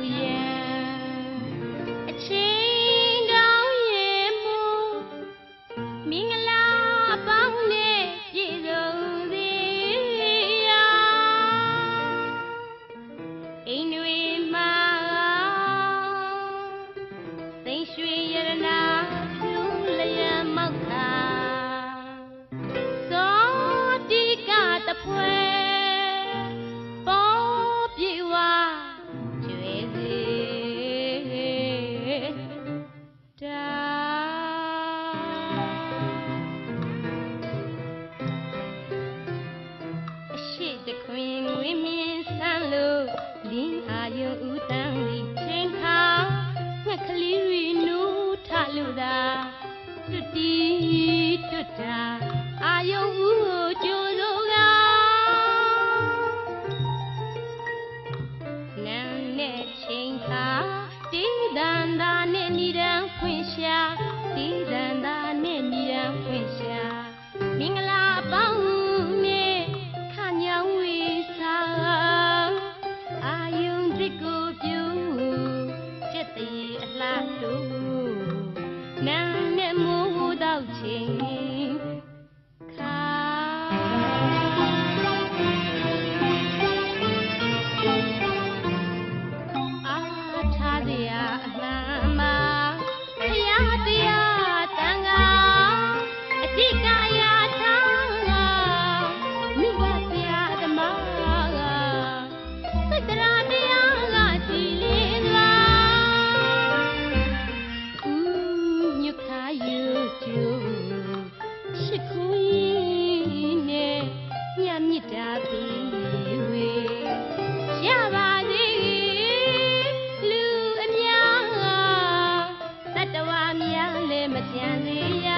yeah. မြင်းဆန်း ထားเสียအမှန်မှာဘုရားတရားတန်ခါအတိတ် မကြံသေးရ